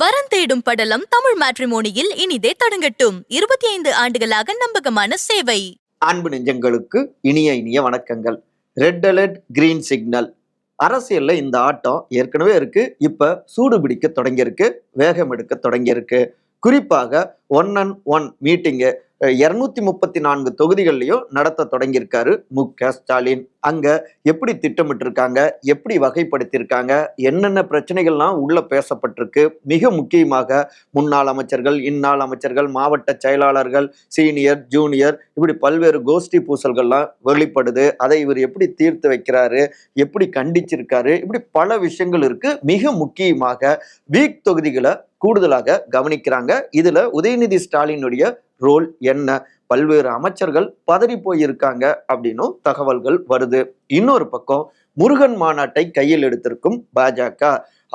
வரன் தேடும் படலம் தமிழ் மேட்ரிமோனியில் இனிதே தொடங்கட்டும். இருபத்தி ஐந்து ஆண்டுகளாக நம்பகமான சேவை. அன்பு நெஞ்சங்களுக்கு இனிய இனிய வணக்கங்கள். ரெட் அலர்ட் கிரீன் சிக்னல் அரசியல்ல இந்த ஆட்டம் ஏற்கனவே இருக்கு. இப்ப சூடு பிடிக்க தொடங்கியிருக்கு வேகம் எடுக்க தொடங்கியிருக்கு. குறிப்பாக ஒன் அண்ட் ஒன் மீட்டிங்கு இருநூத்தி முப்பத்தி நான்கு தொகுதிகள்லையும் நடத்த தொடங்கியிருக்காரு மு. க. ஸ்டாலின். அங்க எப்படி திட்டமிட்டிருக்காங்க? எப்படி வகைப்படுத்தியிருக்காங்க? என்னென்ன பிரச்சனைகள்லாம் உள்ள பேசப்பட்டிருக்கு? மிக முக்கியமாக முன்னாள் அமைச்சர்கள் இந்நாள் அமைச்சர்கள் மாவட்ட செயலாளர்கள் சீனியர் ஜூனியர் இப்படி பல்வேறு கோஷ்டி பூசல்கள்லாம் வெளிப்படுது. அதை இவர் எப்படி தீர்த்து வைக்கிறாரு? எப்படி கண்டிச்சிருக்காரு? இப்படி பல விஷயங்கள் இருக்கு. மிக முக்கியமாக வீக் தொகுதிகளை கூடுதலாக கவனிக்கிறாங்க. இதுல உதயநிதி ஸ்டாலினுடைய ரோல் என்ன? பல்வேறு அமைச்சர்கள் பதறி போயிருக்காங்க அப்படின்னும் தகவல்கள் வருது. இன்னொரு பக்கம் முருகன் மாநாட்டை கையில் எடுத்திருக்கும் பாஜக.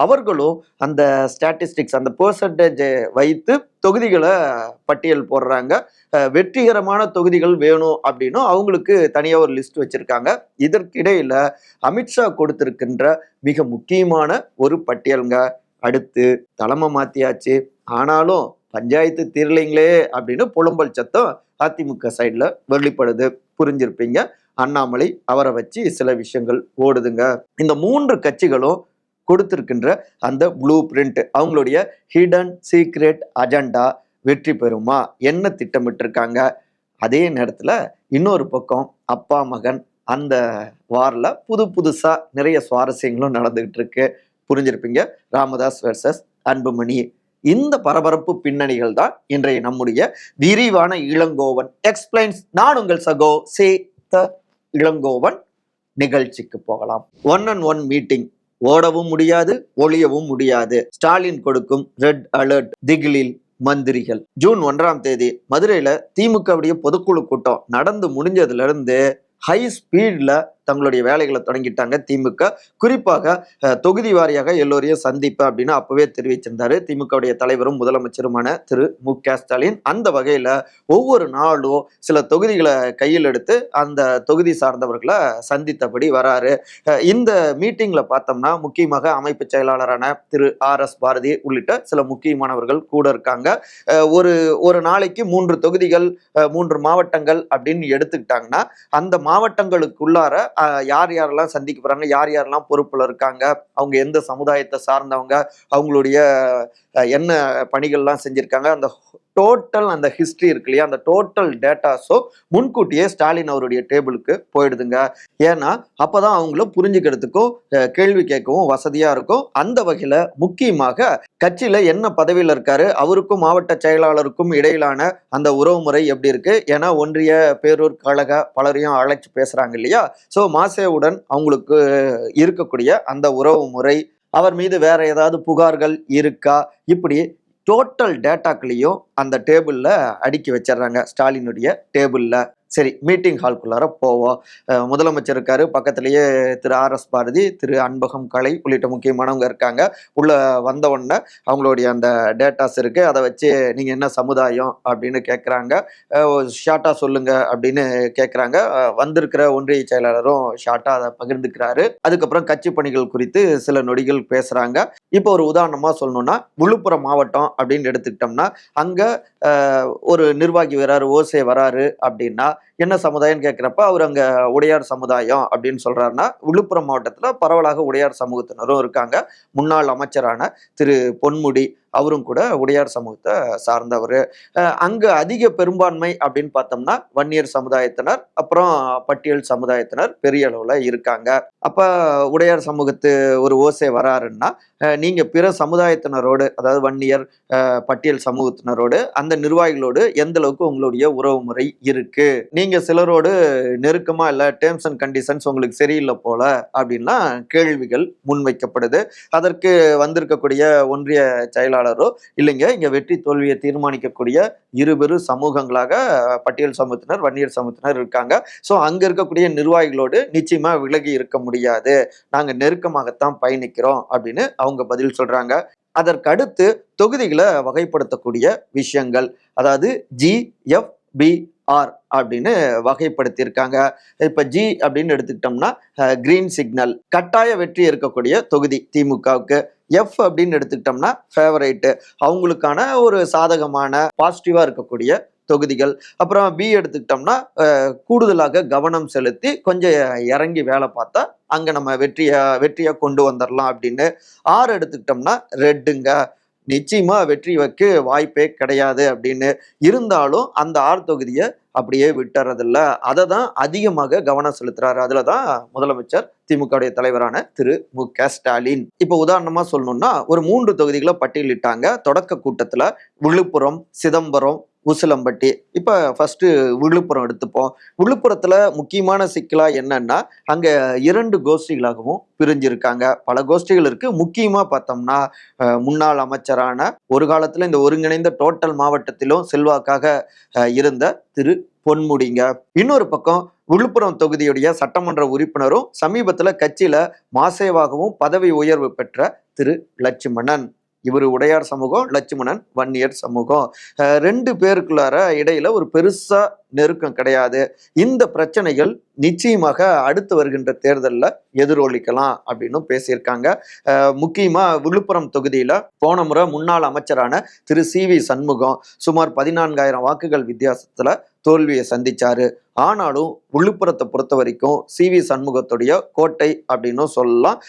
அவர்களும் அந்த ஸ்டாட்டிஸ்டிக்ஸ் அந்த பெர்சன்டேஜை வைத்து தொகுதிகளை பட்டியல் போடுறாங்க. வெற்றிகரமான தொகுதிகள் வேணும் அப்படின்னும் அவங்களுக்கு தனியாக ஒரு லிஸ்ட் வச்சுருக்காங்க. இதற்கிடையில் அமித்ஷா கொடுத்திருக்கின்ற மிக முக்கியமான ஒரு பட்டியலுங்க. அடுத்து தலைமை மாற்றியாச்சு ஆனாலும் பஞ்சாயத்து தீரலைங்களே அப்படின்னு புலம்பல் சத்தம் அதிமுக சைடில் வெளிப்படுது. புரிஞ்சிருப்பீங்க. அண்ணாமலை அவரை வச்சு சில விஷயங்கள் ஓடுதுங்க. இந்த மூன்று கட்சிகளும் கொடுத்திருக்கின்ற அந்த ப்ளூ பிரிண்ட் அவங்களுடைய ஹிடன் சீக்ரெட் அஜெண்டா வெற்றி பெறுமா? என்ன திட்டமிட்டிருக்காங்க? அதே நேரத்தில் இன்னொரு பக்கம் அப்பா மகன் அந்த வாரில் புது புதுசாக நிறைய சுவாரஸ்யங்களும் நடந்துகிட்டு இருக்கு புரிஞ்சிருப்பீங்க. ராமதாஸ் வெர்சஸ் அன்புமணி இந்த பரபரப்பு பின்னணிகள் தான் இன்றைய நம்முடைய விரிவான இளங்கோவன். எக்ஸ்பிளைன்ஸ் நான் உங்கள் சகோ சே த இளங்கோவன். நிகழ்ச்சிக்கு போகலாம். ஒன் அண்ட் ஒன் மீட்டிங் ஓடவும் முடியாது ஒளியவும் முடியாது. ஸ்டாலின் கொடுக்கும் ரெட் அலர்ட் திகிலில் மந்திரிகள். ஜூன் ஒன்றாம் தேதி மதுரையில திமுகவுடைய பொதுக்குழு கூட்டம் நடந்து முடிஞ்சதுல இருந்து ஹை ஸ்பீட்ல தங்களுடைய வேலைகளை தொடங்கிட்டாங்க திமுக. குறிப்பாக தொகுதி வாரியாக எல்லோரையும் சந்திப்பு அப்படின்னு அப்பவே தெரிவிச்சிருந்தாரு. திமுகவுடைய தலைவரும் முதலமைச்சருமான திரு. மு. க. ஸ்டாலின். அந்த வகையில ஒவ்வொரு நாளும் சில தொகுதிகளை கையில் எடுத்து அந்த தொகுதி சார்ந்தவர்களை சந்தித்தபடி வராரு. இந்த மீட்டிங்ல பார்த்தோம்னா முக்கியமாக அமைப்பு செயலாளரான திரு. ஆர். எஸ். பாரதி உள்ளிட்ட சில முக்கியமானவர்கள் கூட இருக்காங்க. ஒரு ஒரு நாளைக்கு மூன்று தொகுதிகள் மூன்று மாவட்டங்கள் அப்படின்னு எடுத்துக்கிட்டாங்கன்னா அந்த மாவட்டங்களுக்குள்ளார யார் யாரெல்லாம் சந்திக்க போகிறாங்க யார் யாரெல்லாம் பொறுப்பில் இருக்காங்க அவங்க எந்த சமுதாயத்தை சார்ந்தவங்க அவங்களுடைய என்ன பணிகள்லாம் செஞ்சுருக்காங்க அந்த டோட்டல் அந்த ஹிஸ்ட்ரி இருக்கு இல்லையா? அந்த டோட்டல் டேட்டாஸோ முன்கூட்டியே ஸ்டாலின் அவருடைய டேபிளுக்கு போயிடுதுங்க. ஏன்னா அப்போதான் அவங்கள புரிஞ்சுக்கிறதுக்கும் கேள்வி கேட்கவும் வசதியாக இருக்கும். அந்த வகையில் முக்கியமாக கட்சியில் என்ன பதவியில் இருக்காரு அவருக்கும் மாவட்ட செயலாளருக்கும் இடையிலான அந்த உறவுமுறை எப்படி இருக்கு? ஏன்னா ஒன்றிய பேரூர் கழக பலரையும் அழைச்சி பேசுகிறாங்க இல்லையா? ஸோ மாசேவுடன் அவங்களுக்கு இருக்கக்கூடிய அந்த உறவு முறை அவர் மீது வேற ஏதாவது புகார்கள் இருக்கா? இப்படி டோட்டல் டேட்டாக்களையும் அந்த டேபிளில் அடுக்கி வச்சிடுறாங்க. ஸ்டாலினுடைய டேபிளில். சரி மீட்டிங் ஹால்குள்ளார போவோம். முதலமைச்சர் இருக்காரு. பக்கத்துலேயே திரு ஆர் எஸ் பாரதி திரு அன்பகம் கலை உள்ளிட்ட முக்கியமானவங்க இருக்காங்க. உள்ள வந்த உடனே அவங்களுடைய அந்த டேட்டாஸ் இருக்கு. அதை வச்சு நீங்க என்ன சமுதாயம் அப்படின்னு கேட்குறாங்க ஷார்ட்டா சொல்லுங்க அப்படின்னு கேட்குறாங்க வந்திருக்கிற ஒன்றிய செயலாளரும் ஷார்ட்டா அதை பகிர்ந்துக்கிறாரு. அதுக்கப்புறம் கட்சி பணிகள் குறித்து சில நொடிகள் பேசுறாங்க. இப்போ ஒரு உதாரணமா சொல்லணும்னா விழுப்புரம் மாவட்டம் அப்படின்னு எடுத்துக்கிட்டோம்னா அங்க ஒரு நிர்வாகி வராரு ஓசை வராரு அப்படின்னா என்ன சமுதாயம்னு கேட்குறப்ப அவர் அங்கே உடையார் சமுதாயம் அப்படின்னு சொல்கிறாருன்னா விழுப்புரம் மாவட்டத்தில் பரவலாக உடையார் சமூகத்தினரும் இருக்காங்க. முன்னாள் அமைச்சரான திரு பொன்முடி அவரும் கூட உடையார் சமூகத்தை சார்ந்தவர். அங்கே அதிக பெரும்பான்மை அப்படின்னு பார்த்தோம்னா வன்னியர் சமுதாயத்தினர் அப்புறம் பட்டியல் சமுதாயத்தினர் பெரிய அளவில் இருக்காங்க. அப்போ உடையார் சமூகத்து ஒரு ஓசை வராருன்னா நீங்கள் நீங்க பிற சமுதாயத்தினரோடு அதாவது வன்னியர் அஹ், பட்டியல் சமூகத்தினரோடு அந்த நிர்வாகிகளோடு எந்த அளவுக்கு உங்களுடைய உறவு முறை இருக்குது நீங்கள் சிலரோடு நெருக்கமாக இல்லை டேர்ம்ஸ் அண்ட் கண்டிஷன்ஸ் உங்களுக்கு சரியில்லை போல அப்படின்னா கேள்விகள் முன்வைக்கப்படுது. அதற்கு வந்திருக்கக்கூடிய ஒன்றிய செயலாளரோ இல்லைங்க இங்கே வெற்றி தோல்வியை தீர்மானிக்கக்கூடிய இருபெரு சமூகங்களாக பட்டியல் சமூகத்தினர் வன்னியர் சமூகத்தினர் இருக்காங்க. ஸோ அங்கே இருக்கக்கூடிய நிர்வாகிகளோடு நிச்சயமாக விலகி இருக்க முடியாது. நாங்கள் நெருக்கமாகத்தான் பயணிக்கிறோம் அப்படின்னு அவங்க பதில் சொல்கிறாங்க அதற்கடுத்து தொகுதிகளை வகைப்படுத்தக்கூடிய விஷயங்கள். அதாவது ஜி எஃப் பி ஆர் அப்படின்னு வகைப்படுத்தியிருக்காங்க. இப்போ ஜி அப்படின்னு எடுத்துக்கிட்டோம்னா கிரீன் சிக்னல் கட்டாய வெற்றி இருக்கக்கூடிய தொகுதி திமுகவுக்கு. எஃப் அப்படின்னு எடுத்துக்கிட்டோம்னா ஃபேவரைட்டு அவங்களுக்கான ஒரு சாதகமான பாசிட்டிவாக இருக்கக்கூடிய தொகுதிகள். அப்புறம் பி எடுத்துக்கிட்டோம்னா கூடுதலாக கவனம் செலுத்தி கொஞ்சம் இறங்கி வேலை பார்த்தா அங்கே நம்ம வெற்றியை வெற்றியை கொண்டு வந்துடலாம் அப்படின்னு. ஆறு எடுத்துக்கிட்டோம்னா ரெட்டுங்க நிச்சயமா வெற்றி வைக்க வாய்ப்பே கிடையாது அப்படின்னு இருந்தாலும் அந்த ஆர் தொகுதியை அப்படியே விட்டுறதில்ல. அதை தான் அதிகமாக கவனம் செலுத்துறாரு. அதுல தான் முதலமைச்சர் திமுகவுடைய தலைவரான திரு மு க ஸ்டாலின். இப்போ உதாரணமா சொல்லணும்னா ஒரு மூன்று தொகுதிகளை பட்டியலிட்டாங்க. தொடக்க கூட்டத்துல விழுப்புரம் சிதம்பரம் ஊசலம்பட்டி. இப்போ ஃபஸ்ட்டு விழுப்புரம் எடுத்துப்போம். விழுப்புரத்தில் முக்கியமான சிக்கலாக என்னன்னா அங்கே இரண்டு கோஷ்டிகளாகவும் பிரிஞ்சிருக்காங்க. பல கோஷ்டிகள் இருக்குது முக்கியமாக பார்த்தோம்னா முன்னாள் அமைச்சரான ஒரு காலத்தில் இந்த ஒருங்கிணைந்த டோட்டல் மாவட்டத்திலும் செல்வாக்காக இருந்த திரு பொன்முடிங்க. இன்னொரு பக்கம் விழுப்புரம் தொகுதியுடைய சட்டமன்ற உறுப்பினரும் சமீபத்தில் கட்சியில் மாசேவாகவும் பதவி உயர்வு பெற்ற திரு லட்சுமணன். இவர் உடையார் சமூகம் லட்சுமணன் வன்னியர் சமூகம். ரெண்டு பேருக்குள்ளார இடையில ஒரு பெருசா நெருக்கம் கிடையாது. இந்த பிரச்சனைகள் நிச்சயமாக அடுத்து வருகின்ற தேர்தலில் எதிரொலிக்கலாம் அப்படின்னு பேசியிருக்காங்க. முக்கியமாக விழுப்புரம் தொகுதியில் போன முறை முன்னாள் அமைச்சரான திரு சி வி சண்முகம் சுமார் பதினான்காயிரம் வாக்குகள் வித்தியாசத்தில் தோல்வியை சந்திச்சாரு. ஆனாலும் விழுப்புரத்தை பொறுத்த வரைக்கும் சி வி சண்முகத்துடைய கோட்டை அப்படின்னும் சொல்லலாம்.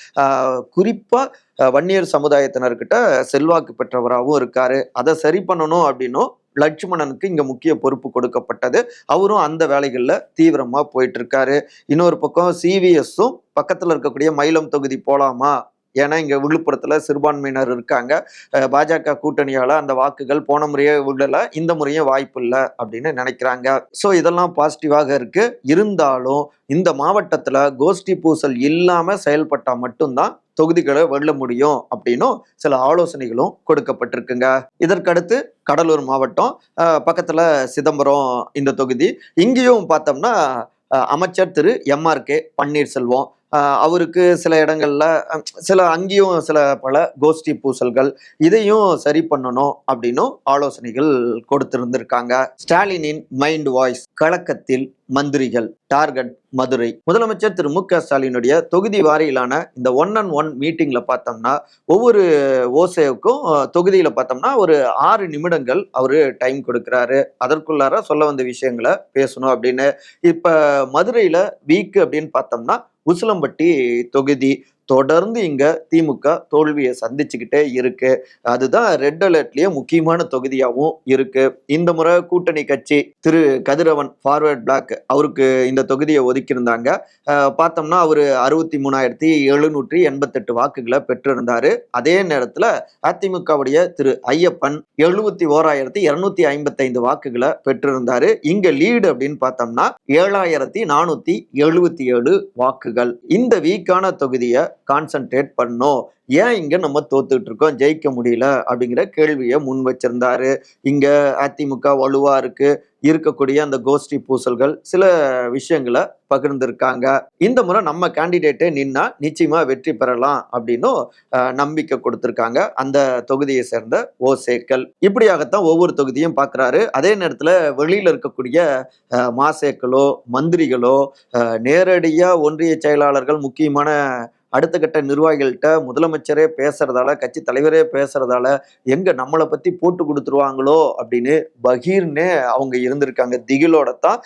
குறிப்பாக வன்னியர் சமுதாயத்தினர்கிட்ட செல்வாக்கு பெற்றவராகவும் இருக்காரு. அதை சரி பண்ணணும் அப்படின்னும் லட்சுமணனுக்கு இங்கே முக்கிய பொறுப்பு கொடுக்கப்பட்டது. அவரும் அந்த வேலைகளில் தீவிரமாக போயிட்டு இருக்காரு. இன்னொரு பக்கம் சிவிஎஸும் பக்கத்தில் இருக்கக்கூடிய மயிலம் தொகுதி போலாமா ஏன்னா இங்கே விழுப்புரத்தில் சிறுபான்மையினர் இருக்காங்க. பாஜக கூட்டணியால் அந்த வாக்குகள் போன முறையே விடலை இந்த முறையும் வாய்ப்பு இல்லை அப்படின்னு நினைக்கிறாங்க. ஸோ இதெல்லாம் பாசிட்டிவாக இருக்கு. இருந்தாலும் இந்த மாவட்டத்தில் கோஷ்டி பூசல் இல்லாமல் செயல்பட்டால் மட்டும்தான் தொகுதிகளை வெல்ல முடியும் அப்படின்னும் சில ஆலோசனைகளும் கொடுக்கப்பட்டிருக்குங்க. இதற்கடுத்து கடலூர் மாவட்டம் பக்கத்தில் சிதம்பரம் இந்த தொகுதி. இங்கேயும் பார்த்தோம்னா அமைச்சர் திரு எம்ஆர்கே பன்னீர்செல்வம். அவருக்கு சில இடங்கள்ல சில அங்கேயும் சில பல கோஷ்டி பூசல்கள் இதையும் சரி பண்ணணும் அப்படின்னும் ஆலோசனைகள் கொடுத்திருந்திருக்காங்க. ஸ்டாலினின் மைண்ட் வாய்ஸ் கலக்கத்தில் மந்திரிகள் டார்கெட் மதுரை. முதலமைச்சர் திரு மு க ஸ்டாலினுடைய தொகுதி வாரியிலான இந்த ஒன் அண்ட் ஒன் மீட்டிங்ல பார்த்தோம்னா ஒவ்வொரு ஓசேவுக்கும் தொகுதியில் தொகுதியில பார்த்தோம்னா ஒரு ஆறு நிமிடங்கள் அவரு டைம் கொடுக்குறாரு. அதற்குள்ளார சொல்ல வந்த விஷயங்களை பேசணும் அப்படின்னு. இப்ப மதுரையில வீக் அப்படின்னு பார்த்தோம்னா உசிலம்பட்டி தொகுதி தொடர்ந்து இங்க திமுக தோல்வியை சந்திச்சுக்கிட்டே இருக்கு. அதுதான் ரெட் அலர்ட்லயே முக்கியமான தொகுதியாகவும் இருக்கு. இந்த முறை கூட்டணி கட்சி திரு கதிரவன் ஃபார்வர்ட் பிளாக் அவருக்கு இந்த தொகுதியை ஒதுக்கியிருந்தாங்க. பார்த்தோம்னா அவர் அறுபத்தி மூணாயிரத்தி எழுநூற்றி எண்பத்தெட்டு வாக்குகளை பெற்றிருந்தாரு. அதே நேரத்தில் அதிமுகவுடைய திரு ஐயப்பன் எழுபத்தி ஓராயிரத்தி இருநூத்தி ஐம்பத்தைந்து வாக்குகளை பெற்றிருந்தாரு. இங்க லீடு அப்படின்னு பார்த்தோம்னா ஏழாயிரத்தி நானூத்தி எழுபத்தி ஏழு வாக்குகள். இந்த வீக்கான தொகுதியை கான்சென்ட்ரேட் பண்ணோம். ஏன் இங்கே நம்ம தோத்துக்கிட்டு இருக்கோம்? ஜெயிக்க முடியல அப்படிங்கிற கேள்வியை முன் வச்சிருந்தாரு. இங்கே அதிமுக வலுவாக இருக்கு. இருக்கக்கூடிய அந்த கோஷ்டி பூசல்கள் சில விஷயங்களை பகிர்ந்திருக்காங்க. இந்த முறை நம்ம கேண்டிடேட்டே நின்னா நிச்சயமா வெற்றி பெறலாம் அப்படின்னும் நம்பிக்கை கொடுத்துருக்காங்க. அந்த தொகுதியை சேர்ந்த ஓசேக்கள் இப்படியாகத்தான் ஒவ்வொரு தொகுதியும் பார்க்கறாரு அதே நேரத்தில் வெளியில் இருக்கக்கூடிய மாசேக்களோ மந்திரிகளோ நேரடியாக ஒன்றிய செயலாளர்கள் முக்கியமான அடுத்த கட்ட நிர்வாகிகள்கிட்ட முதலமைச்சரே பேசுறதால கட்சி தலைவரே பேசுறதால எங்க நம்மளை பத்தி போட்டு கொடுத்துருவாங்களோ அப்படின்னு பகீர்னே அவங்க இருந்திருக்காங்க. திகிலோட தான்.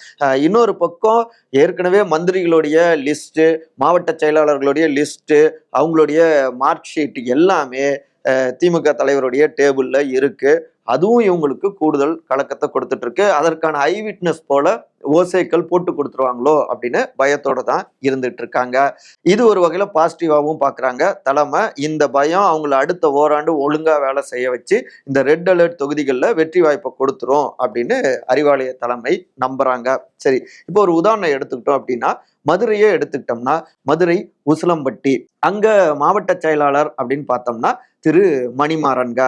இன்னொரு பக்கம் ஏற்கனவே மந்திரிகளுடைய லிஸ்ட்டு மாவட்ட செயலாளர்களுடைய லிஸ்ட்டு அவங்களுடைய மார்க் ஷீட் எல்லாமே திமுக தலைவருடைய டேபிளில் இருக்குது அதுவும் இவங்களுக்கு கூடுதல் கலக்கத்தை கொடுத்துட்டு இருக்கு அதற்கான ஐ விட்னஸ் போல ஓசைக்கள் போட்டு கொடுத்துருவாங்களோ அப்படின்னு பயத்தோட தான் இருந்துட்டு இருக்காங்க இது ஒரு வகையில பாசிட்டிவாகவும் பாக்குறாங்க. தலைமை இந்த பயம் அவங்கள அடுத்த ஓராண்டு ஒழுங்கா வேலை செய்ய வச்சு இந்த ரெட் அலர்ட் தொகுதிகளில் வெற்றி வாய்ப்பை கொடுத்துரும் அப்படின்னு அறிவாலய தலைமை நம்புறாங்க. சரி இப்போ ஒரு உதாரணம் எடுத்துக்கிட்டோம் அப்படின்னா மதுரையே எடுத்துக்கிட்டோம்னா மதுரை உசிலம்பட்டி. அங்க மாவட்ட செயலாளர் அப்படின்னு பார்த்தோம்னா திரு மணிமாறன்க.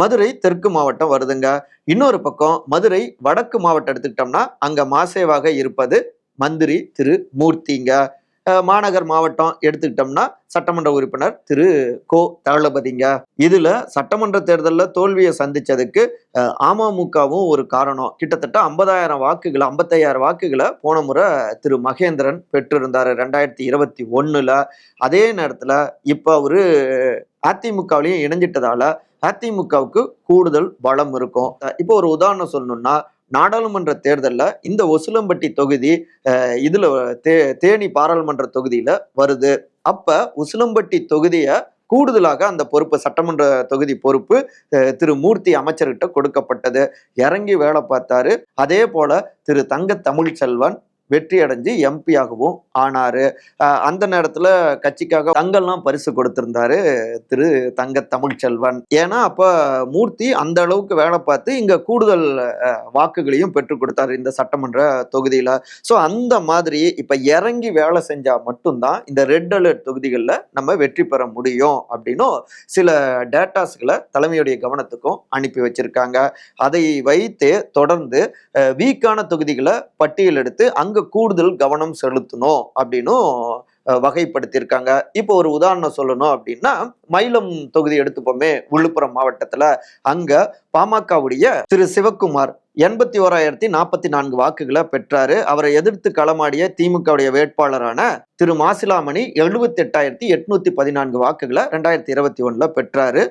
மதுரை தெற்கு மாவட்டம் வருதுங்க. இன்னொரு பக்கம் மதுரை வடக்கு மாவட்டம் எடுத்துக்கிட்டோம்னா அங்க மாசேவாக இருப்பது மந்திரி திரு மூர்த்திங்க. மாநகர் மாவட்டம் எடுத்துக்கிட்டோம்னா சட்டமன்ற உறுப்பினர் திரு கோ தளபதிங்க. இதுல சட்டமன்ற தேர்தலில் தோல்வியை சந்திச்சதுக்கு அமமுகவும் ஒரு காரணம். கிட்டத்தட்ட ஐம்பதாயிரம் வாக்குகளை ஐம்பத்தையாயிரம் வாக்குகளை போன முறை திரு மகேந்திரன் பெற்றிருந்தார் ரெண்டாயிரத்தி இருபத்தி ஒன்றில் அதே நேரத்தில் இப்போ அவரு அதிமுகவிலையும் இணைஞ்சிட்டதால அதிமுகவுக்கு கூடுதல் பலம் இருக்கும். இப்போ ஒரு உதாரணம் சொல்லணும்னா நாடாளுமன்ற தேர்தலில் இந்த ஒசுலம்பட்டி தொகுதி இதில் தே தேனி பாராளுமன்ற தொகுதியில் வருது. அப்போ உசிலம்பட்டி தொகுதியை கூடுதலாக அந்த பொறுப்பு சட்டமன்ற தொகுதி பொறுப்பு திரு மூர்த்தி அமைச்சர்கிட்ட கொடுக்கப்பட்டது. இறங்கி வேலை பார்த்தாரு. அதே போல திரு தங்க தமிழ்ச்செல்வன் வெற்றி அடைஞ்சு எம்பியாகவும் ஆனார். அந்த நேரத்தில் கட்சிக்காக தங்கெல்லாம் பரிசு கொடுத்திருந்தாரு திரு தங்க தமிழ்ச்செல்வன் ஏன்னா அப்போ மூர்த்தி அந்த அளவுக்கு வேலை பார்த்து இங்கே கூடுதல் வாக்குகளையும் பெற்றுக் கொடுத்தாரு இந்த சட்டமன்ற தொகுதியில். ஸோ அந்த மாதிரி இப்போ இறங்கி வேலை செஞ்சால் மட்டும்தான் இந்த ரெட் அலர்ட் தொகுதிகளில் நம்ம வெற்றி பெற முடியும் அப்படின்னும் சில டேட்டாஸ்களை தலைமையுடைய கவனத்துக்கும் அனுப்பி வச்சிருக்காங்க. அதை வைத்து தொடர்ந்து வீக்கான தொகுதிகளை பட்டியல் எடுத்து அங்கு கூடுதல் கவனம் செலுத்தணும் அப்படின்னும் வகைப்படுத்தியிருக்காங்க. இப்போ ஒரு உதாரணம் சொல்லணும் அப்படின்னா மயிலம் தொகுதி எடுத்துப்போமே விழுப்புரம் மாவட்டத்துல. அங்க பாமகவுடைய திரு சிவக்குமார் எண்பத்தி ஓராயிரத்தி நாற்பத்தி நான்கு வாக்குகளை பெற்றாரு. அவரை எதிர்த்து களமாடிய திமுகவுடைய வேட்பாளரான திரு மாசிலாமணி எழுபத்தி எட்டாயிரத்தி எட்நூத்தி பதினான்கு வாக்குகளை ரெண்டாயிரத்தி இருபத்தி ஒண்ணுல பெற்றாரு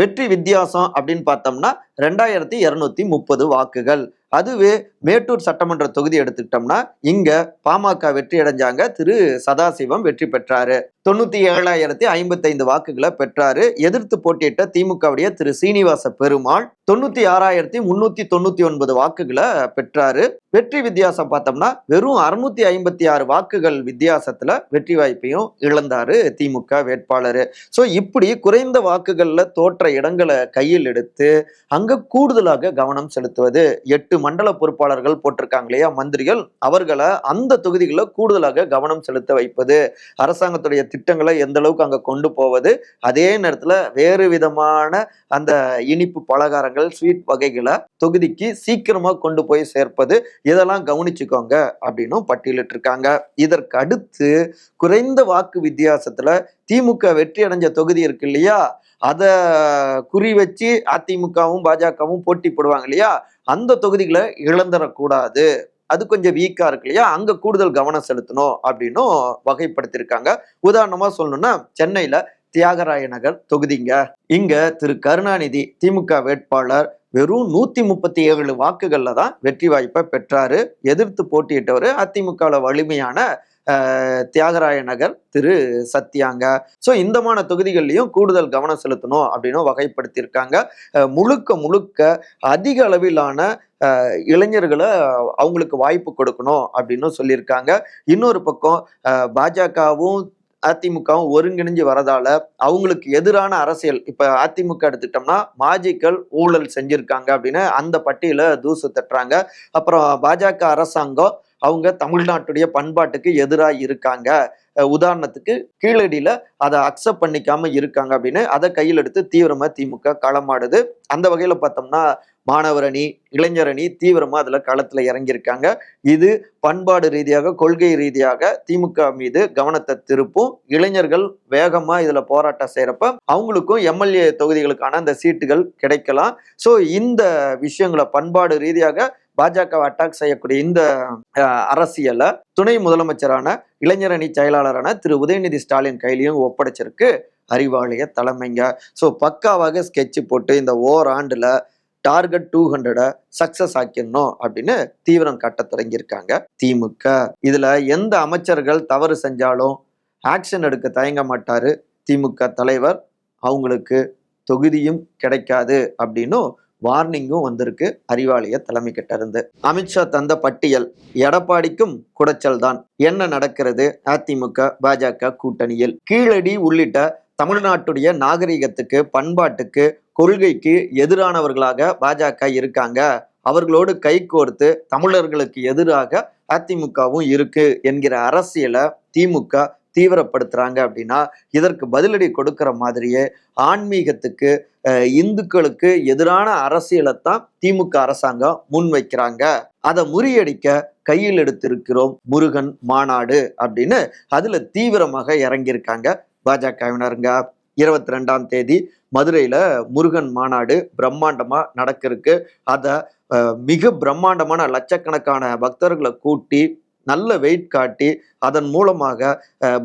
வெற்றி வித்தியாசம் அப்படின்னு பார்த்தோம்னா ரெண்டாயிரத்தி இருநூத்தி முப்பது வாக்குகள். அதுவே மேட்டூர் சட்டமன்ற தொகுதி எடுத்துக்கிட்டோம்னா இங்க பாமக வெற்றி அடைஞ்சாங்க. திரு சதாசிவம் வெற்றி பெற்றாரு. தொண்ணூத்தி ஏழாயிரத்தி ஐம்பத்தைந்து வாக்குகளை பெற்றாரு. எதிர்த்து போட்டியிட்ட திமுகவுடைய திரு சீனிவாச பெருமாள் தொண்ணூத்தி ஆறாயிரத்தி முன்னூத்தி தொண்ணூத்தி ஒன்பது வாக்குகளை பெற்றாரு. வெற்றி வித்தியாசம் பார்த்தோம்னா வெறும் அறுநூத்தி ஐம்பத்தி ஆறு வாக்குகள் வித்தியாசத்துல வெற்றி வாய்ப்பையும் இழந்தாரு திமுக வேட்பாளர். ஸோ இப்படி குறைந்த வாக்குகள்ல தோற்ற இடங்களை கையில் எடுத்து அங்க கூடுதலாக கவனம் செலுத்துவது எட்டு மண்டல பொறுப்பாளர் பொறுப்பாளர்கள் போட்டிருக்காங்க இல்லையா? மந்திரிகள் அவர்களை அந்த தொகுதிகளில் கூடுதலாக கவனம் செலுத்த வைப்பது. அரசாங்கத்துடைய திட்டங்களை எந்த அளவுக்கு அங்க கொண்டு போவது? அதே நேரத்துல வேறு விதமான அந்த இனிப்பு பலகாரங்கள் ஸ்வீட் வகைகளை தொகுதிக்கு சீக்கிரமா கொண்டு போய் சேர்ப்பது. இதெல்லாம் கவனிச்சுக்கோங்க அப்படின்னும் பட்டியலிட்டிருக்காங்க. இதற்கு அடுத்து குறைந்த வாக்கு வித்தியாசத்துல திமுக வெற்றி அடைஞ்ச தொகுதி இருக்கு இல்லையா? அதை குறி வச்சு அதிமுகவும் பாஜகவும் போட்டி போடுவாங்க இல்லையா? அந்த தொகுதிகளை இழந்துடக்கூடாது அது கொஞ்சம் வீக்காக இருக்கு இல்லையா? அங்கே கூடுதல் கவனம் செலுத்தணும் அப்படின்னும் வகைப்படுத்தியிருக்காங்க. உதாரணமாக சொல்லணும்னா சென்னையில் தியாகராய நகர் தொகுதிங்க. இங்க திரு கருணாநிதி திமுக வேட்பாளர் வெறும் நூத்தி முப்பத்தி ஏழு வாக்குகள்ல தான் வெற்றி வாய்ப்பை பெற்றாரு. எதிர்த்து போட்டியிட்டவர் அதிமுகவில் வலிமையான தியாகராய நகர் திரு சத்யாங்க. ஸோ இந்தமான தொகுதிகள்லையும் கூடுதல் கவனம் செலுத்தணும் அப்படின்னு வகைப்படுத்தியிருக்காங்க. முழுக்க முழுக்க அதிக அளவிலான இளைஞர்களை அவங்களுக்கு வாய்ப்பு கொடுக்கணும் அப்படின்னு சொல்லியிருக்காங்க. இன்னொரு பக்கம் பாஜகவும் அதிமுகவும் ஒருங்கிணைஞ்சு வரதால அவங்களுக்கு எதிரான அரசியல் இப்ப அதிமுக எடுத்துட்டோம்னா மாஜிக்கள் ஊழல் செஞ்சிருக்காங்க அப்படின்னு அந்த பட்டியல தூசு தட்டுறாங்க. அப்புறம் பாஜக அரசாங்கம் அவங்க தமிழ்நாட்டுடைய பண்பாட்டுக்கு எதிராக இருக்காங்க. உதாரணத்துக்கு கீழடியில் அதை அக்செப்ட் பண்ணிக்காம இருக்காங்க அப்படின்னு அதை கையில் எடுத்து தீவிரமாக திமுக களமாடுது அந்த வகையில் பார்த்தோம்னா மாணவர் அணி இளைஞர் அணி களத்தில் இறங்கியிருக்காங்க. இது பண்பாடு ரீதியாக கொள்கை ரீதியாக திமுக மீது கவனத்தை திருப்பும். இளைஞர்கள் வேகமாக இதில் போராட்டம் செய்கிறப்ப அவங்களுக்கும் எம்எல்ஏ தொகுதிகளுக்கான அந்த சீட்டுகள் கிடைக்கலாம். ஸோ இந்த விஷயங்களை பண்பாடு ரீதியாக பாஜகவை அட்டாக் செய்யக்கூடிய இந்த அஹ், அரசியலை துணை முதலமைச்சரான இளைஞரணி செயலாளரான திரு உதயநிதி ஸ்டாலின் கையிலையும் ஒப்படைச்சிருக்கு. அறிவாலய தலைமைங்க. ஸோ பக்காவாக ஸ்கெட்ச் போட்டு இந்த ஓராண்டில் டார்கெட் டூ ஹண்ட்ரடை சக்சஸ் ஆக்கிடணும் அப்படின்னு தீவிரம் காட்ட தொடங்கியிருக்காங்க திமுக. இதுல எந்த அமைச்சர்கள் தவறு செஞ்சாலும் ஆக்ஷன் எடுக்க தயங்க மாட்டாரு திமுக தலைவர். அவங்களுக்கு தொகுதியும் கிடைக்காது அப்படின்னும் வார்னிங்கும் வந்திருக்கு. அறிவாலய தலைமை கிட்ட இருந்து. அமித்ஷா தந்த பட்டியல் எடப்பாடிக்கும் குடைச்சல் தான். என்ன நடக்கிறது? அதிமுக பாஜக கூட்டணியில். கீழடி உள்ளிட்ட தமிழ்நாட்டுடைய நாகரிகத்துக்கு பண்பாட்டுக்கு கொள்கைக்கு எதிரானவர்களாக பாஜக இருக்காங்க. அவர்களோடு கைகோர்த்து தமிழர்களுக்கு எதிராக அதிமுகவும் இருக்கு என்கிற அரசியலை திமுக தீவிரப்படுத்துறாங்க அப்படின்னா இதற்கு பதிலடி கொடுக்கிற மாதிரியே ஆன்மீகத்துக்கு இந்துக்களுக்கு எதிரான அரசியலை தான் திமுக அரசாங்கம் முன்வைக்கிறாங்க. அதை முறியடிக்க கையில் எடுத்திருக்கிறோம் முருகன் மாநாடு அப்படின்னு. அதுல தீவிரமாக இறங்கியிருக்காங்க பாஜகவினருங்க. இருபத்தி ரெண்டாம் தேதி மதுரையில முருகன் மாநாடு பிரம்மாண்டமா நடக்க இருக்கு அதை மிக பிரம்மாண்டமான லட்சக்கணக்கான பக்தர்களை கூட்டி நல்ல வெயிட் காட்டி அதன் மூலமாக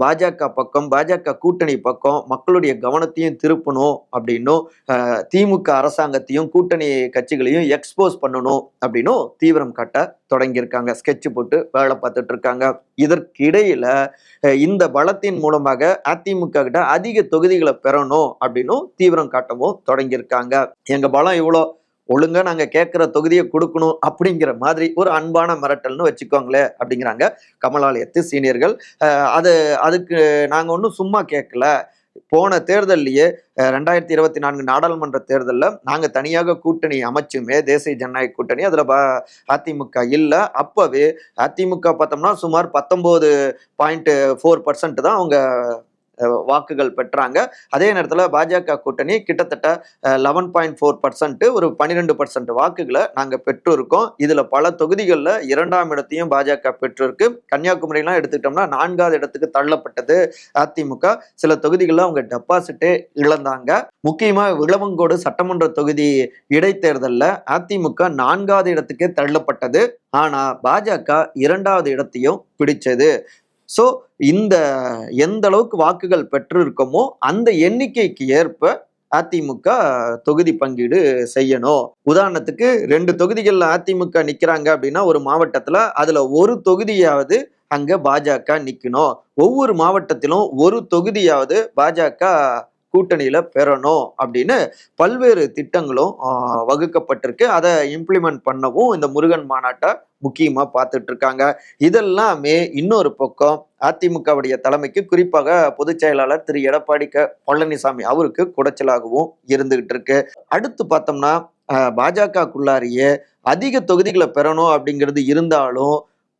பாஜக பக்கம் பாஜக கூட்டணி பக்கம் மக்களுடைய கவனத்தையும் திருப்பணும் அப்படின்னும் திமுக அரசாங்கத்தையும் கூட்டணி கட்சிகளையும் எக்ஸ்போஸ் பண்ணணும் அப்படின்னும் தீவிரம் காட்ட தொடங்கியிருக்காங்க. ஸ்கெட்ச் போட்டு வேலை பார்த்துட்டு இருக்காங்க. இதற்கிடையில இந்த பலத்தின் மூலமாக அதிமுக கிட்ட அதிக தொகுதிகளை பெறணும் அப்படின்னும் தீவிரம் காட்டவும் தொடங்கியிருக்காங்க. எங்க பலம் இவ்வளோ ஒழுங்கா நாங்க கேட்கிற தொகுதியை கொடுக்கணும் அப்படிங்கிற மாதிரி ஒரு அன்பான மிரட்டல்னு வச்சுக்கோங்களேன் அப்படிங்கிறாங்க கமலாலயத்து சீனியர்கள். அது அதுக்கு நாங்க ஒன்றும் சும்மா கேட்கல. போன தேர்தல்லையே ரெண்டாயிரத்தி இருபத்தி நான்கு நாடாளுமன்ற தேர்தலில் நாங்கள் தனியாக கூட்டணி அமைச்சுமே தேசிய ஜனநாயக கூட்டணி அதில் பா அதிமுக இல்லை. அப்போவே அதிமுக பார்த்தோம்னா சுமார் பத்தொம்போது பாயிண்ட் ஃபோர் பர்சன்ட் தான் அவங்க வாக்குகள் பெற்றாங்க. அதே நேரத்தில் பாஜக கூட்டணி கிட்டத்தட்ட லெவன் பாயிண்ட் ஃபோர் பர்சன்ட் ஒரு பன்னிரெண்டு பர்சன்ட் வாக்குகளை நாங்கள் பெற்றிருக்கோம். இதில் பல தொகுதிகளில் இரண்டாம் இடத்தையும் பாஜக பெற்றிருக்கு. கன்னியாகுமரியெலாம் எடுத்துக்கிட்டோம்னா நான்காவது இடத்துக்கு தள்ளப்பட்டது அதிமுக. சில தொகுதிகளில் அவங்க டெபாசிட்டே இழந்தாங்க. முக்கியமாக விளவங்கோடு சட்டமன்ற தொகுதி இடைத்தேர்தலில் அதிமுக நான்காவது இடத்துக்கே தள்ளப்பட்டது. ஆனால் பாஜக இரண்டாவது இடத்தையும் பிடிச்சது. ஸோ இந்த எந்த அளவுக்கு வாக்குகள் பெற்றிருக்கோமோ அந்த எண்ணிக்கைக்கு ஏற்ப அதிமுக தொகுதி பங்கீடு செய்யணும். உதாரணத்துக்கு ரெண்டு தொகுதிகளில் அதிமுக நிற்கிறாங்க அப்படின்னா ஒரு மாவட்டத்தில் அதில் ஒரு தொகுதியாவது அங்கே பாஜக நிற்கணும் ஒவ்வொரு மாவட்டத்திலும் ஒரு தொகுதியாவது பாஜக கூட்டணியில பெறணும் அப்படின்னு பல்வேறு திட்டங்களும் வகுக்கப்பட்டிருக்கு. அதை இம்ப்ளிமெண்ட் பண்ணவும் இந்த முருகன் மாநாட்டை முக்கியமாக பார்த்துட்டு இருக்காங்க இதெல்லாமே இன்னொரு பக்கம் அதிமுகவுடைய தலைமைக்கு குறிப்பாக பொதுச் செயலாளர் திரு. எடப்பாடி க பழனிசாமி அவருக்கு குடைச்சலாகவும் இருந்துகிட்டு இருக்கு அடுத்து பார்த்தோம்னா பாஜகக்குள்ளாரியே அதிக தொகுதிகளை பெறணும் அப்படிங்கிறது இருந்தாலும்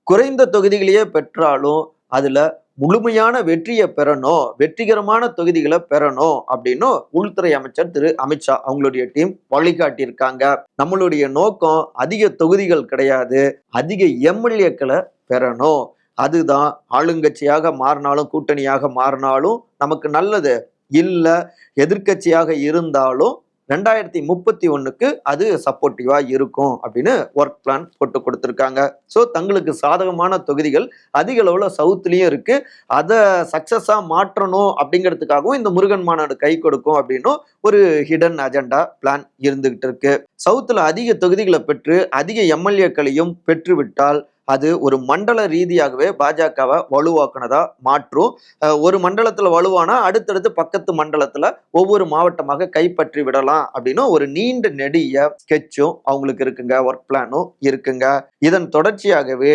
குறைந்த தொகுதிகளையே பெற்றாலும் அதில் முழுமையான வெற்றியை பெறணும் வெற்றிகரமான தொகுதிகளை பெறணும் அப்படின்னு உள்துறை அமைச்சர் திரு அமித்ஷா அவங்களுடைய டீம் வழிகாட்டியிருக்காங்க. நம்மளுடைய நோக்கம் அதிக தொகுதிகள் கிடையாது அதிக எம்எல்ஏக்களை பெறணும். அதுதான் ஆளுங்கட்சியாக மாறினாலும் கூட்டணியாக மாறினாலும் நமக்கு நல்லது. இல்லை எதிர்க்கட்சியாக இருந்தாலும் ரெண்டாயிரத்தி முப்பத்தி ஒன்றுக்கு அது சப்போர்ட்டிவாக இருக்கும் அப்படின்னு ஒர்க் பிளான் போட்டு கொடுத்துருக்காங்க. ஸோ தங்களுக்கு சாதகமான தொகுதிகள் அதிக அளவில் சவுத்துலேயும் இருக்குது அதை சக்ஸஸாக மாற்றணும் அப்படிங்கிறதுக்காகவும் இந்த முருகன் மாநாடு கை கொடுக்கும் அப்படின்னும் ஒரு ஹிடன் அஜெண்டா பிளான் இருந்துகிட்டு இருக்கு. சவுத்தில் அதிக தொகுதிகளை பெற்று அதிக எம்எல்ஏக்களையும் பெற்றுவிட்டால் அது ஒரு மண்டல ரீதியாகவே பாஜகவை வலுவாக்குனதா மாற்றும். ஒரு மண்டலத்துல வலுவானா அடுத்தடுத்து பக்கத்து மண்டலத்துல ஒவ்வொரு மாவட்டமாக கைப்பற்றி விடலாம் அப்படின்னு ஒரு நீண்ட நெடிய ஸ்கெட்சும் அவங்களுக்கு இருக்குங்க ஒர்க் பிளானும் இருக்குங்க. இதன் தொடர்ச்சியாகவே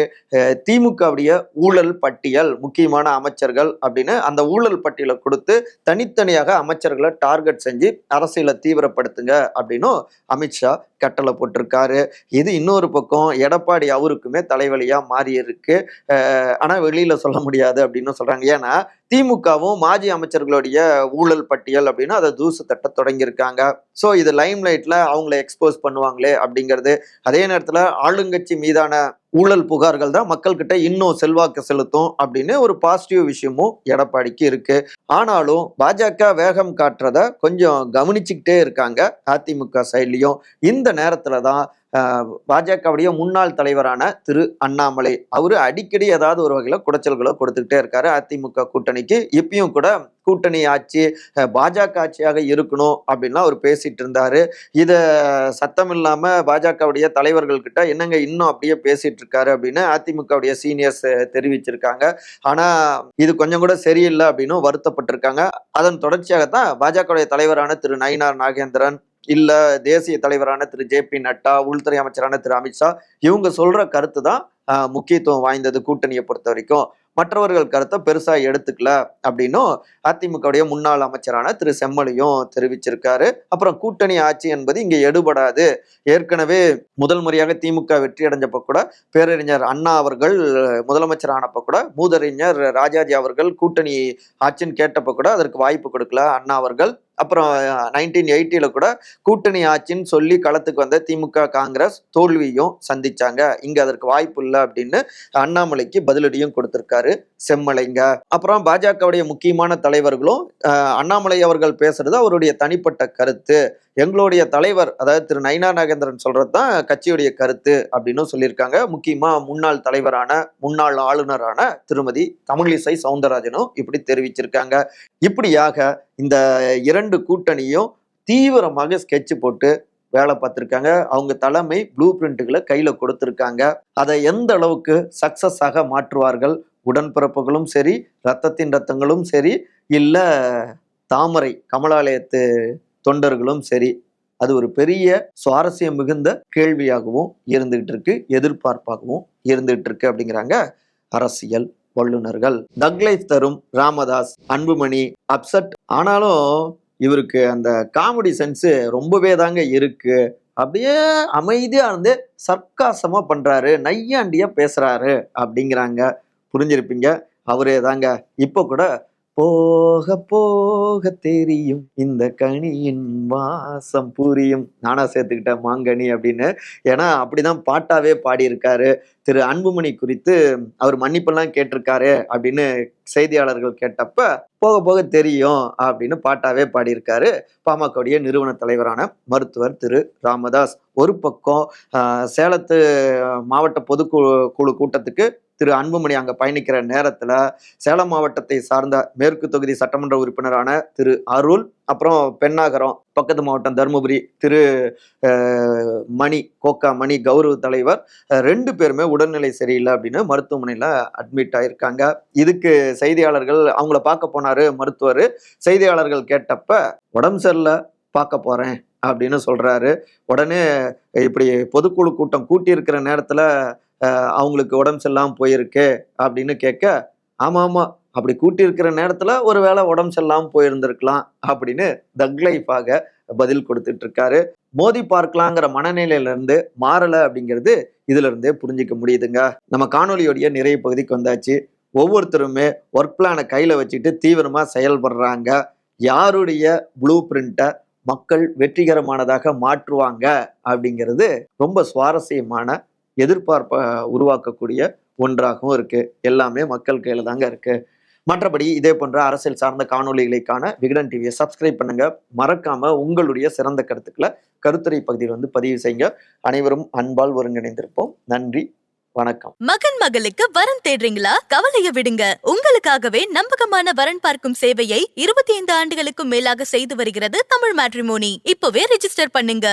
திமுகவுடைய ஊழல் பட்டியல் முக்கியமான அமைச்சர்கள் அப்படின்னு அந்த ஊழல் பட்டியலை கொடுத்து தனித்தனியாக அமைச்சர்களை டார்கெட் செஞ்சு அரசியலை தீவிரப்படுத்துங்க அப்படின்னும் அமித்ஷா கட்டளை போட்டிருக்காரு. இது இன்னொரு பக்கம் எடப்பாடி அவருக்குமே தலைவர் தலைவலியா மாறி இருக்கு. ஆனால் வெளியில் வெளியில சொல்ல முடியாது அப்படின்னு சொல்கிறாங்க ஏன்னா திமுகவும் மாஜி அமைச்சர்களுடைய ஊழல் பட்டியல் அப்படின்னு அதை தூசு தட்ட தொடங்கியிருக்காங்க. ஸோ இது லைம் லைட்டில் அவங்கள எக்ஸ்போஸ் பண்ணுவாங்களே அப்படிங்கிறது. அதே நேரத்தில் ஆளுங்கட்சி மீதான ஊழல் புகார்கள் தான் மக்கள்கிட்ட இன்னும் செல்வாக்கு செலுத்தும் அப்படின்னு ஒரு பாசிட்டிவ் விஷயமும் எடப்பாடிக்கு இருக்கு. ஆனாலும் பாஜக வேகம் காட்டுறத கொஞ்சம் கவனிச்சுக்கிட்டே இருக்காங்க அதிமுக சைட்லயும் இந்த நேரத்தில் தான் பாஜகவுடைய முன்னாள் தலைவரான திரு அண்ணாமலை. அவரு அடிக்கடி ஏதாவது ஒரு வகையில் குடைச்சல்களை கொடுத்துக்கிட்டே இருக்காரு. அதிமுக கூட்டணிக்கு இப்பயும் கூட கூட்டணி ஆட்சி பாஜக ஆட்சியாக இருக்கணும் அப்படின்லாம் அவர் பேசிட்டு இருந்தாரு. இதை சத்தம் இல்லாம பாஜகவுடைய தலைவர்கள் கிட்ட என்னங்க இன்னும் அப்படியே பேசிட்டு இருக்காரு அப்படின்னு அதிமுகவுடைய சீனியர்ஸ் தெரிவிச்சிருக்காங்க. ஆனா இது கொஞ்சம் கூட சரியில்லை அப்படின்னு வருத்தப்பட்டிருக்காங்க. அதன் தொடர்ச்சியாகத்தான் பாஜகவுடைய தலைவரான திரு நயினார் நாகேந்திரன் இல்ல தேசிய தலைவரான திரு ஜே பி நட்டா உள்துறை அமைச்சரான திரு அமித்ஷா இவங்க சொல்ற கருத்து தான் முக்கியத்துவம் வாய்ந்தது கூட்டணியை பொறுத்த வரைக்கும். மற்றவர்கள் கருத்தை பெருசா எடுத்துக்கல அப்படின்னும் அதிமுகவுடைய முன்னாள் அமைச்சரான திரு செம்மலையும் தெரிவிச்சிருக்காரு. அப்புறம் கூட்டணி ஆட்சி என்பது இங்க எடுபடாது. ஏற்கனவே முதல் முறையாக திமுக வெற்றி அடைஞ்சப்ப கூட பேரறிஞர் அண்ணா அவர்கள் முதலமைச்சர் ஆனப்ப கூட மூதறிஞர் ராஜாஜி அவர்கள் கூட்டணி ஆட்சின்னு கேட்டப்ப கூட அதற்கு வாய்ப்பு கொடுக்கல அண்ணா அவர்கள். அப்புறம் நைன்டீன் எயிட்டியில் கூட கூட்டணி ஆட்சின்னு சொல்லி களத்துக்கு வந்த திமுக காங்கிரஸ் தோல்வியும் சந்திச்சாங்க. இங்கே அதற்கு வாய்ப்பு இல்லை அப்படின்னு அண்ணாமலைக்கு பதிலடியும் கொடுத்துருக்காரு செம்மலைங்க. அப்புறம் பாஜகவுடைய முக்கியமான தலைவர்களும் அண்ணாமலை அவர்கள் பேசுறது அவருடைய தனிப்பட்ட கருத்து. எங்களுடைய தலைவர் அதாவது திரு நயினா நாகேந்திரன் சொல்றது தான் கட்சியுடைய கருத்து அப்படின்னு சொல்லியிருக்காங்க. முக்கியமா முன்னாள் தலைவரான முன்னாள் ஆளுநரான திருமதி தமிழிசை சவுந்தரராஜனும் இப்படி தெரிவிச்சிருக்காங்க. இப்படியாக இந்த இரண்டு கூட்டணியும் தீவிரமாக ஸ்கெட்ச் போட்டு வேலை பார்த்துருக்காங்க. அவங்க தலைமை ப்ளூ பிரிண்ட்டுகளை கையில் கொடுத்துருக்காங்க. அதை எந்த அளவுக்கு சக்சஸ் ஆக மாற்றுவார்கள்? உடன்பிறப்புகளும் சரி ரத்தத்தின் ரத்தங்களும் சரி இல்லை தாமரை கமலாலயத்து தொண்டர்களும் சரி அது ஒரு பெரிய சுவாரஸ்யம் மிகுந்த கேள்வியாகவும் இருந்துகிட்டு இருக்கு எதிர்பார்ப்பாகவும் இருந்துகிட்டு இருக்கு அப்படிங்கிறாங்க அரசியல் வல்லுநர்கள். தக்லைஃப் தரும் ராமதாஸ் அன்புமணி அப்செட். ஆனாலும் இவருக்கு அந்த காமெடி சென்ஸு ரொம்பவே தாங்க இருக்கு. அப்படியே அமைதியாக இருந்து சர்க்காசமாக பண்ணுறாரு நையாண்டியாக பேசுகிறாரு அப்படிங்கிறாங்க. புரிஞ்சிருப்பீங்க. அவரே தாங்க. இப்போ கூட போக போக தெரியும். இந்த கனியின் வாசம் புரியும். நானா சேர்த்துக்கிட்டேன் மாங்கனி அப்படின்னு. ஏன்னா அப்படிதான் பாட்டாவே பாடியிருக்காரு. திரு அன்புமணி குறித்து அவர் மன்னிப்பெல்லாம் கேட்டிருக்காரு அப்படின்னு செய்தியாளர்கள் கேட்டப்ப போக போக தெரியும் அப்படின்னு பாட்டாவே பாடியிருக்காரு. பாமகவுடைய நிறுவன தலைவரான மருத்துவர் திரு ராமதாஸ். ஒரு பக்கம் சேலத்து மாவட்ட பொதுக்குழு குழு கூட்டத்துக்கு திரு அன்புமணி அங்கே பயணிக்கிற நேரத்தில் சேலம் மாவட்டத்தை சார்ந்த மேற்கு தொகுதி சட்டமன்ற உறுப்பினரான திரு அருள் அப்புறம் பெண்ணாகரம் பக்கத்து மாவட்டம் தருமபுரி திரு மணி கோக்கா மணி கௌரவ தலைவர் ரெண்டு பேருமே உடல்நிலை சரியில்லை அப்படின்னு மருத்துவமனையில் அட்மிட் ஆயிருக்காங்க. இதுக்கு செய்தியாளர்கள் அவங்கள பார்க்க போனார் மருத்துவர் செய்தியாளர்கள் கேட்டப்ப உடம்பு சரியில்லை பார்க்க போகிறேன் அப்படின்னு சொல்கிறாரு உடனே இப்படி பொதுக்குழு கூட்டம் கூட்டியிருக்கிற நேரத்தில் அவங்களுக்கு உடம்பு சரியில்லாமல் போயிருக்கு அப்படின்னு கேட்க ஆமாம் ஆமாம் அப்படி கூட்டியிருக்கிற நேரத்தில் ஒரு வேளை உடம்பு சரியில்லாமல் போயிருந்திருக்கலாம் அப்படின்னு தக்லைஃபாக பதில் கொடுத்துட்டு இருக்காரு மோதி பார்க்கலாங்கிற மனநிலையிலிருந்து மாறலை அப்படிங்கிறது இதுல இருந்தே புரிஞ்சுக்க முடியுதுங்க. நம்ம காணொலியோடைய நிறைய பகுதிக்கு வந்தாச்சு. ஒவ்வொருத்தருமே ஒர்க் பிளானை கையில் வச்சுட்டு தீவிரமாக செயல்படுறாங்க. யாருடைய ப்ளூ பிரிண்ட்டை மக்கள் வெற்றிகரமானதாக மாற்றுவாங்க அப்படிங்கிறது ரொம்ப சுவாரஸ்யமான எதிர்பார்ப்பை உருவாக்கக்கூடிய ஒன்றாகவும் இருக்கு. எல்லாமே மக்கள் கையில தாங்க இருக்கு. மற்றபடி இதே போன்ற அரசியல் சார்ந்த காணொளிகளை விகடன் டிவியை சப்ஸ்கிரைப் பண்ணுங்க. மறக்காம உங்களுடைய சிறந்த கருத்துக்களை கருத்துரை பகுதியில் வந்து பதிவு செய்யுங்க. அனைவரும் அன்பால் ஒருங்கிணைந்திருப்போம். நன்றி வணக்கம். மகன் மகளுக்கு வரன் தேடுறீங்களா? கவலைய விடுங்க. உங்களுக்காகவே நம்பகமான வரன் பார்க்கும் சேவையை இருபத்தி ஐந்து ஆண்டுகளுக்கும் மேலாக செய்து வருகிறது தமிழ் மேட்ரிமோனி. இப்பவே ரெஜிஸ்டர் பண்ணுங்க.